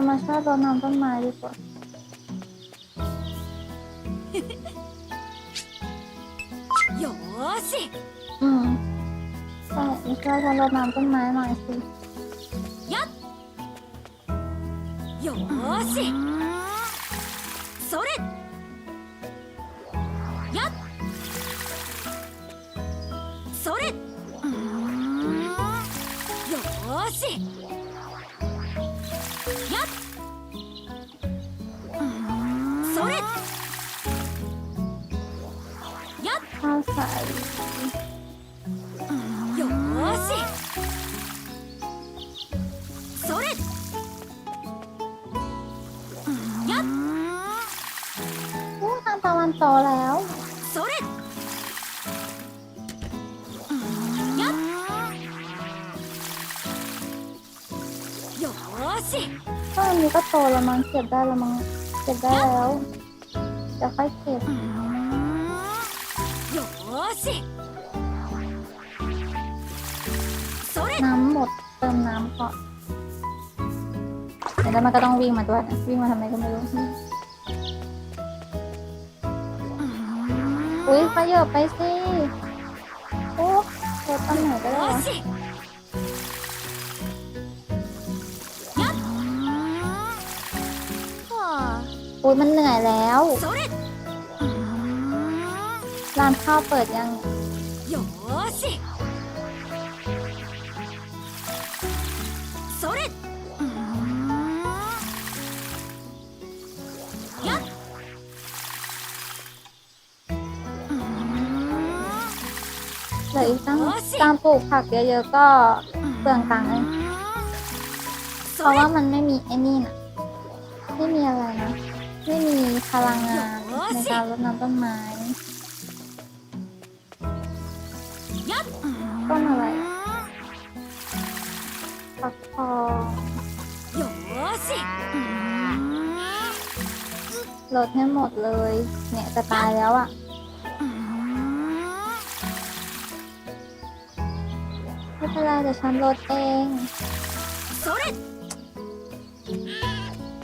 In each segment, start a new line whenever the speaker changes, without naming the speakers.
คนมาช่วยรดน้ำต้นไม้ดีกว่า
よーし
อืมใช่มาช่วยฉันรดน้ำต้นไม้หน่อยสิ
よーしそれやっそれよーし よしそれやっ
อู้ทางตะวันตกแล้ว
それやっよし
ก็อันนี้ก็โตแล้วมั้งเก็บได้แล้วมั้งเก็บได้แล้วจะค่อยเก็บ น้ำหมดเติมน้ำก่อนแล้วมันก็ต้องวิ่งมาด้วยวิ่งมาทำไมก็ไม่รู้อุ้ยขยับไปสิ โอ้เกิดตั้งไหนก็ได้
โอ้
ยมันเหนื่อยแล้ว ร้านข้าวเปิดยัง
よーしそれやっ
เหลืออีกตั้งการปลูกผักเยอะๆก็เปลืองตังค์เลยเพ
そ
ราะ
れ
ว่ามันไม่มีไอ้นี่นะไม่มีอะไรนะ ไม่มีพลังงานในการรดน้ำต้นไม้ ต้นอะไรฝักทองลดให้หมดเลย เนี่ยจะตายแล้วอะ่ะไม่เป็นไรเดี๋ยวฉันลดเอง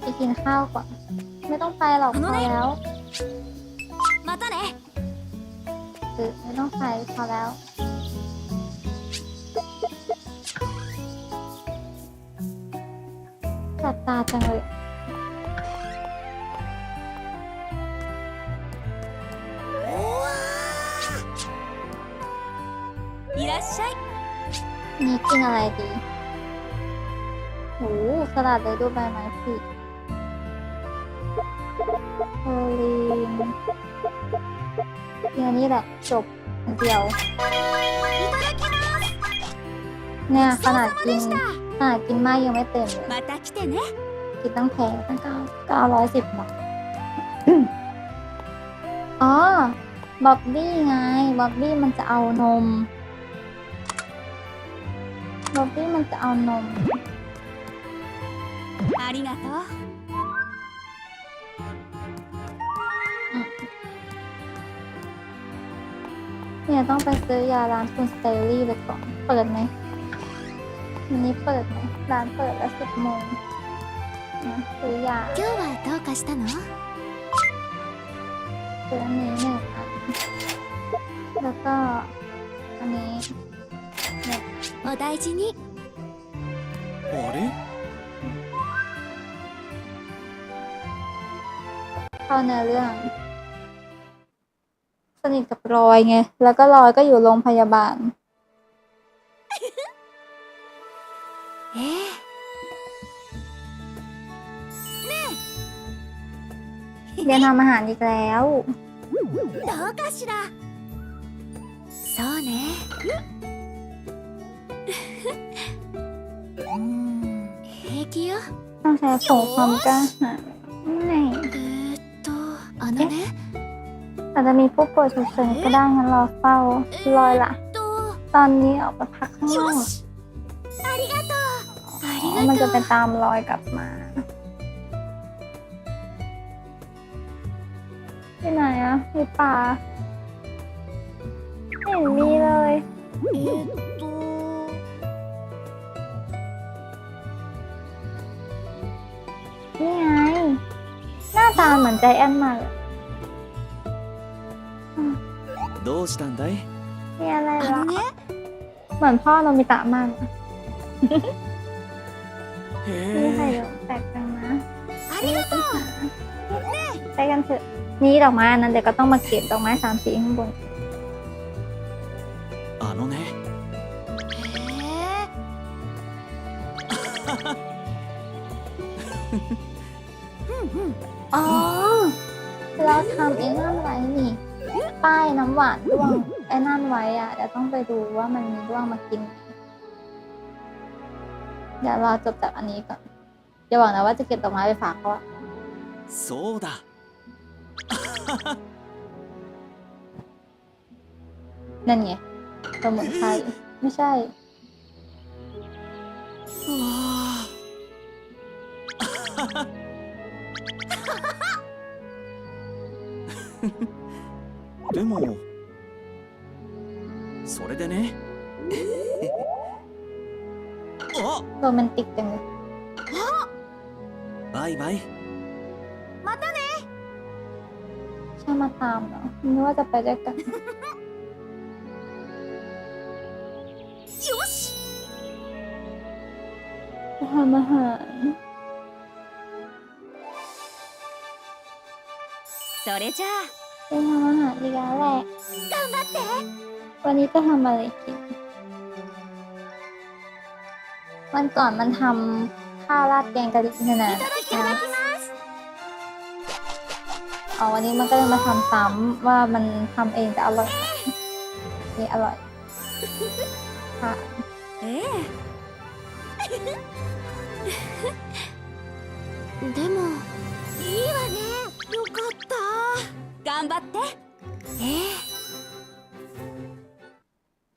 ไปกินข้าวก่อน ไม่ต้องไปหรอกพอแล้วไม่ต้องไปพอแล้ว จัดตาจังเลย
いらっしゃい
นี่กินอะไรดีโหสลัดเลยดูใบไม้ผลิโอลีนกินอันนี้แหละ จบอันเดียว
いただきます
เนี่ยข
ごち
นา
そ
ด
うさま
กิ
で
น
した
ขนาดกินมากยังไม่เต็มเลย
また来てね
กินตั้งแพงตั้งเก้าเก้าร้อยสิบบาทอ๋อ บ๊อบบี้ไง บ๊อบบี้มันจะเอานม บ๊อบบี้มันจะเอานม
ありがとう
เนี่ยต้องไปซื้อยาร้านคุณสเตอรี่ไปก่อน เปิดไหม วันนี้เปิดไหม ร้านเปิดแล้วสิบโมงนะซื้อยา
今日はどうかしたの
ซื้ออันนี้หนึ่งอันแล้วก็ อันนี้
お大事に
あれ
เข้าเนื้อเรื่อง สนิทกับรอยไง แล้วก็รอยก็อยู่โรงพยาบาล
ええ
เรียนทำอาหารอีกแล้ว
どうかしらそうねうん平気よ
ต้องใช้ผงความกล้าหาญไม่
えー、っとあのね
อาจจะมีผู้ป่วยฉุกเฉินก็ได้งั้นรอเฝ้า รอยล่ะ
と
ตอนนี้ออกไปพักข้างนอ
よ
ก
し
มัน
が
จะ
とう
ไปตามรอยกลับมา ที่ไหนอะมีป่าไม่เห็นมีเลย
えー、っと
นี่ไง หน้าตาเหมือนใจแอนมากเลย
どうしたんだい
มีอะไร
あ
เหรอ
のね
เหมือนพ่อโนมิตะมากอะ
へ
นี่ใคร
え
เดี๋ยวแปลกจังนะ
ありがとう
ไปกันเถอะ นี่ดอกไม้อันนั้นเดี๋ยวก็ต้องมาเก็บดอกไม้สามสีข้างบน
あのね
へえ
อ๋อ เราทำไอ้นั่นไว้นี่ ป้ายน้ำหวานด้วงไอ้นั่นไว้อะเดี๋ยวต้องไปดูว่ามันมีด้วงมากินไหม เดี๋ยวรอจบจากอันนี้ก่อนอย่าหวังนะว่าจะเก็บดอกไม้ไปฝากเขาอะ
そうだ
นั่นไงสมุนไพรไม่ใช่
うわーでもそれでねあ
โรแมนติกจังเลย
バイバイ
ใช่มาตามเหรอนึกว่าจะไปด้วยกัน
よし
ไปทำอาหาร
それじゃあ
ไปทำอาหารอีกแล้วแหละ
頑張って
วันนี้จะทำอะไรกิน วันก่อนมันทำข้าวราดแกงกะหรี่เนี่ยนะ
いただきます
อ๋อวันนี้มันก็เลยมาทำซ้ำว่ามันทำเองจะอร่อยไหมนี่อร่อย ค่ะ
ええでもいいわねよかった頑張ってええ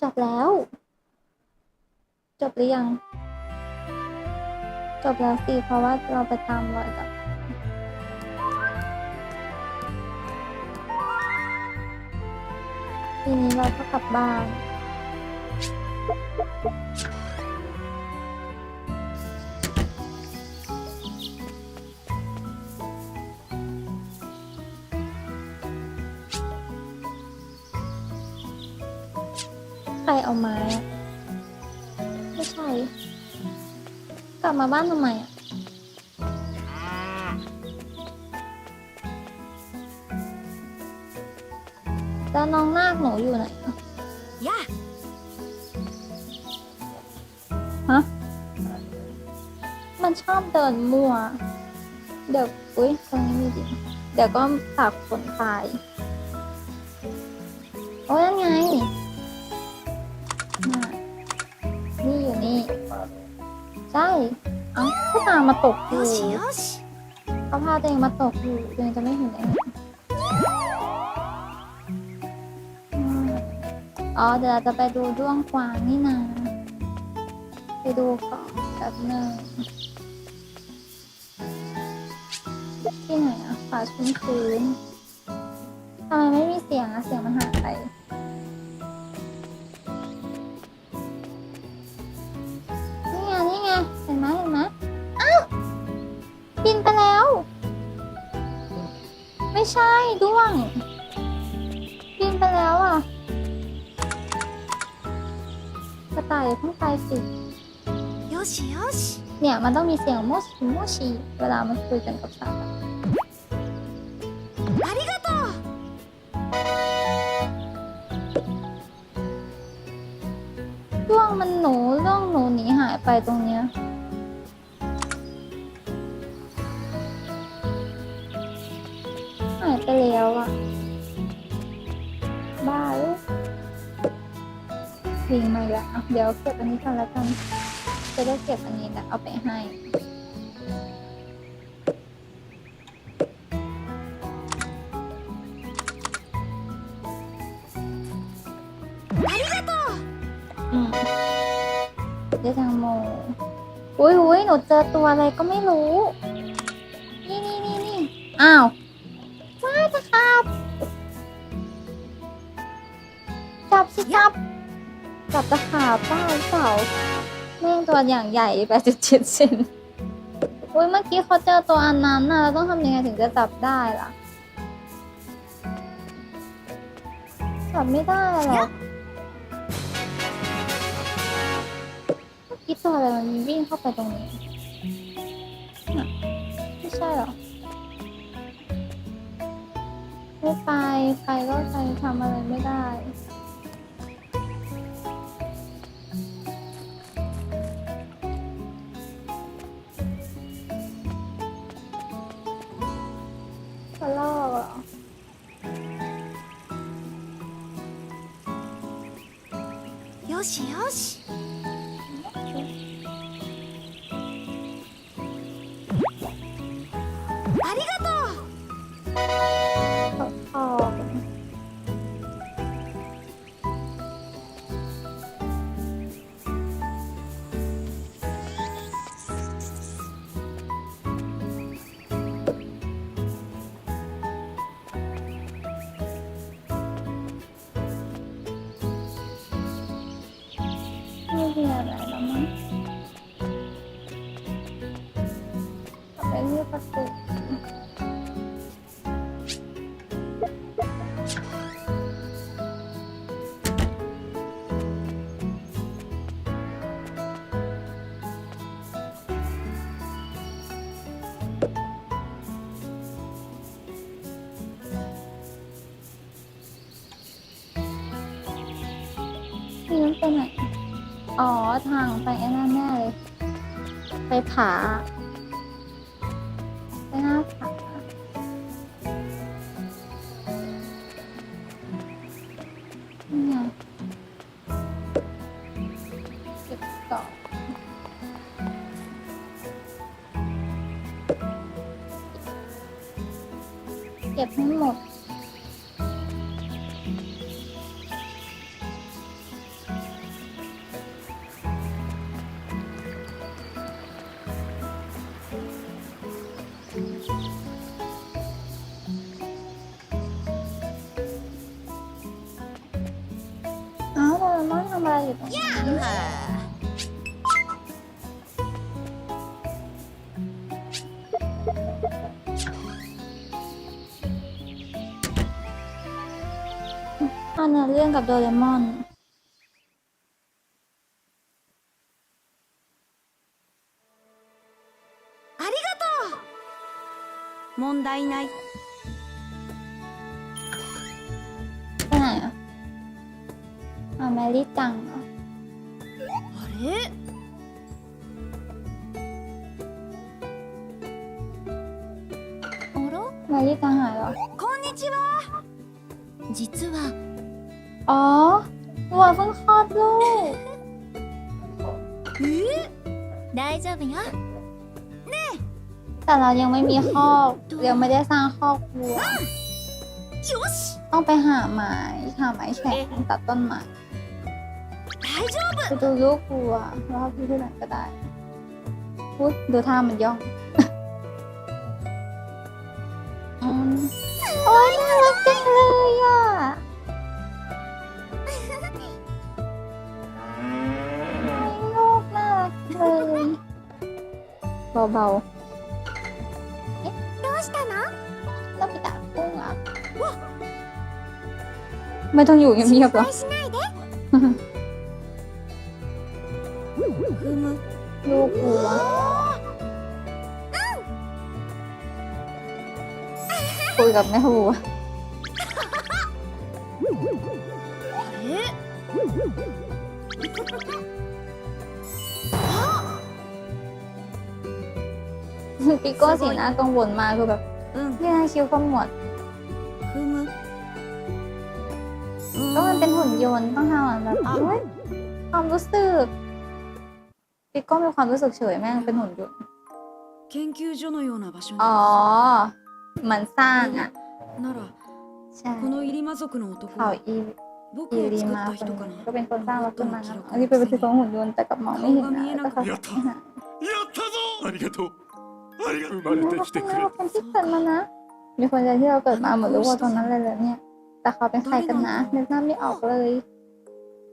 จบแล้ว จบหรือยัง จบแล้วสิเพราะว่าเราไปตามรอยกับทีนี้เราก็กลับบ้านใครเอาไม้ กลับมาบ้านทำไมอะ แล้วน้องนาคหนูอยู่ไหนอะ
や
ฮะมันชอบเดินมั่ว เดี๋ยว อุ้ยตรงนี้มีดินเดี๋ยวก็ตากฝนตาย โอ้ยยังไง ใช่เอ้าก็ตามมาตกอยู่เขาพาตัวเองมาตกอยู่ตัวเองจะไม่เห็นเองอ๋อเดี๋ยวเราจะไปดูด้วงกวางนี่นาไปดูก่อนแป๊บนึงที่ไหนอะฝาชุ้นคืนทำไมไม่มีเสียงอะเสียงมันหายไป ไม่ใช่ด้วง บินไปแล้วอ่ะ กระต่ายอย่าเพิ่งไปสิ
よしよし
เนี่ยมันต้องมีเสียงโมชิโมชิเวลามันคุยกันกับสัตว์อะ
ありがとう
ด้วงมันหนูเรื่องหนูหนีหายไปตรงเนี้ย ไปแล้วอะ บ้าเลยวิ่งมาอีแล้วะเดี๋ยวเก็บอันนี้ก่อนแล้วกัน จะได้เก็บอันนี้แล้เอาไปให้ อืมเดี๋ยวทางโม อุ้ยอุ้ยหนูเจอตัวอะไรก็ไม่รู้ นี่นี่นี่นี่อ้าว จับสิจับ จับตะขาบเปล่าเปล่าแม่งตัวอย่างใหญ่แปดจุดเจ็ดเซนอุ้ยเมื่อกี้เขาเจอตัวอันนั้นน่ะเราต้องทำยังไงถึงจะจับได้ล่ะ จับไม่ได้หรอกเมื่อกี้ตัวอะไรมันวิ่งเข้าไปตรงนี้น่ะไม่ใช่หรอไม่ไป ไปก็ไปทำอะไรไม่ได้
しよし。
นี่มันไปไหนอ๋อทางไปไอ้นั่นแน่เลย ไปผา ไปหน้าผา มอนทำอะไรอยู่ตรงนี้อันเนื้อเรื่องกับโดเรมอน
ありがとう問題ない
อ่าแมรี่จังเหรอ
あれあら
แมรี่จังหายเหรอ
こんにちは実は
อ๋อวัวเพิ่งคลอดลูก
え大丈夫よ
แต่เรายังไม่มีคอกยังไม่ได้สร้างคอกวัว
よし
ต้องไปหาไม้หาไม้แข็งตัดต้นไม้
大 丈夫
ไปดูลูกวัวรอบที่ไหนก็ได้อุ๊ยดูท่ามันย่อง อืมโอ้ยน่ารักจังเลยอ่ะโอ้ยลูกน่ารักเลยเบา
どうしたの
ๆแล้วไปตัดกุ้งอ่ะไม่ต้องอยู่เงียบๆหรอ กับแม่
หู
ปิโก้สีหน้ากังวลมากคือแบบ
ไม่
นาคิวขมวดก็มันเป็นหุ่นยนต์ต้องทำแบบความรู้สึกปิโก้มีความรู้สึกเฉยแม่งเป็นหุ่นยนต์อ๋อ มือนสร้างอ่ะ
なら
ใช่
この入間族の男
เขา
は
อี
僕
อี
を
รี
作っ
มา
た
คน
人か
นี้
な
ก็เป็นคนสร้างรถขึ้นมา
記録
อันนี้เป็นปฏิทินหุ่นยนต์แต่กับมองไม่เห็นนะแต่เขา
やった
ไม่หา
やったぞありがとうありがとう生まれてきてくれ
เราคนที่เกิดมานะ มีคนใจที่เราเกิดมาเหมือนรู้ว่าตรงนั้นเลยเลยเนี่ย แต่เขาเป็นใครกันนะนึกหน้าไม่ออกเลย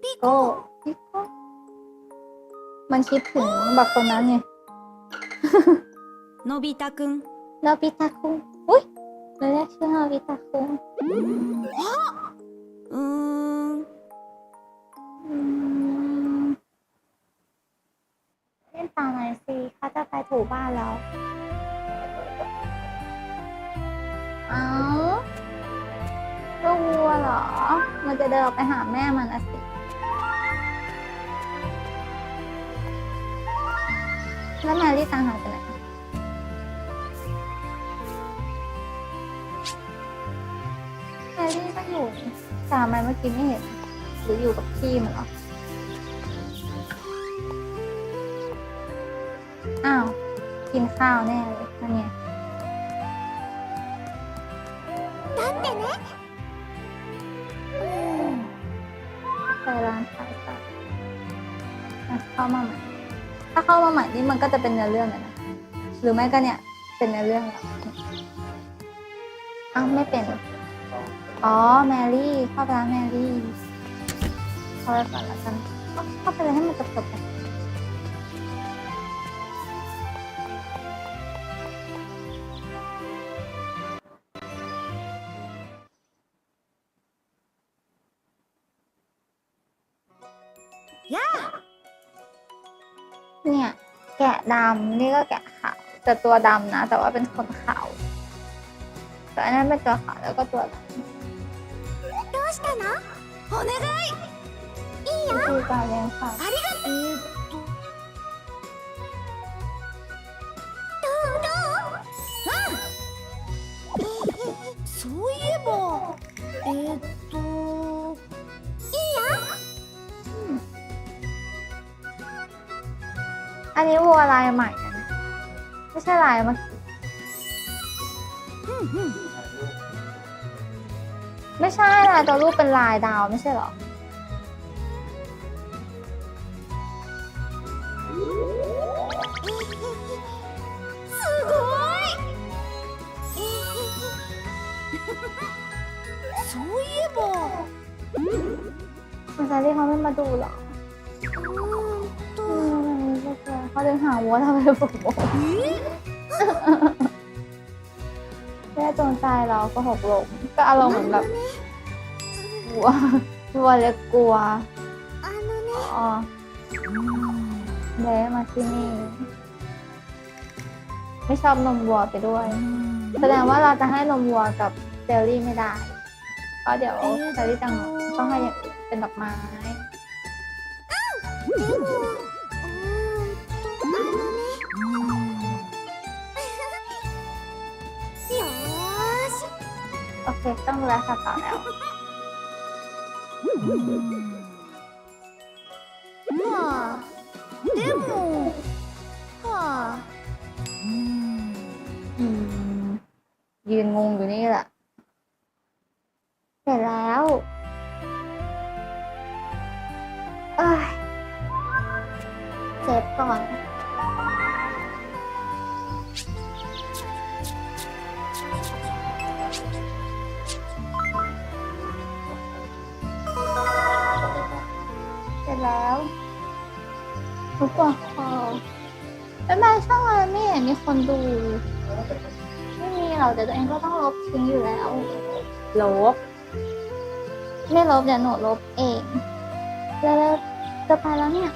ปิโก้ปิโก้มันคิดถึงแบบคนนั้นไง
のび太くん
โนบิตะคุงอุ้ย เราเรียกชื่อโนบิตะคุง
うーん
อืมเล่นตาหน่อยสิเขาจะไปถูบ้านแล้วเอ้าลูกวัวเหรอ มันจะเดินออกไปหาแม่มันนะสิ แล้วแมรี่ตังหายไปไหน หนูตามไปเมื่อกี้ไม่เห็น หรืออยู่กับพี่มันหรอ อ้าว กินข้าวแน่เลยนั่นไงไปร้านขายสัตว์เข้ามาใหม่ ถ้าเข้ามาใหม่นี่มันก็จะเป็นเนื้อเรื่องเลยนะ หรือไม่ก็เนี่ย เป็นเนื้อเรื่องแล้วอ้าวไม่เป็น อ๋อ แมรี่ เข้าไปแล้วแมรี่เข้าไปก่อนละกัน เข้าไปเลยให้มันจบๆไปเนี่ย แกะดำนี่ก็แกะขาวแต่ตัวดำนะ แต่ว่าเป็นคนขาวแต่อันนั้นเป็นตัวขาวแล้วก็ตัวดำ
したのお願い
คือการเลี้ยงสัตว์
ありがとうえー、っとどうどううんそういえばえー、っといいよ
อันนี้วัวลายใหม่นะเนี่ยไม่ใช่ลายเมื่อกี้
うんうん
ไม่ใช่ลายตัวรูปเป็นลายดาวไม่ใช่เหรอ
すごいそういえば
คุณซารี่เขาไม่มาดูเหรอ
うーんと
อืมไม่ใช่เขาเดินหาวัวทำไมฝึกวัว แ แม่จงใจเราก็หกหลงก็อารมณ์เหมือนแบบกลัวกลัวเล็กลัวอ๋อแเดมาที่นี่ ไม่ชอบนมวัวไปด้วย แสดงว่าเราจะให้นมวัวกับเจลลี่ไม่ได้เพราะเดี๋ยวเจลลี่ต้องต้องให้เป็นดอกไม้ สัตว์ต่อแล้ว
まあでもはあ
อืม ยืนงงอยู่นี่แหละ เสร็จแล้ว เอ้ยเซฟก่อน แล้วรู้ปวดคอแล้วแม่ช่องอะไรไม่เห็นมีคนดู ไม่มีหรอกแต่ตัวเองก็ต้องลบทิ้งอยู่แล้ว ลบ ไม่ลบเดี๋ยวหนูลบเอง แล้วจะไปแล้วเนี่ย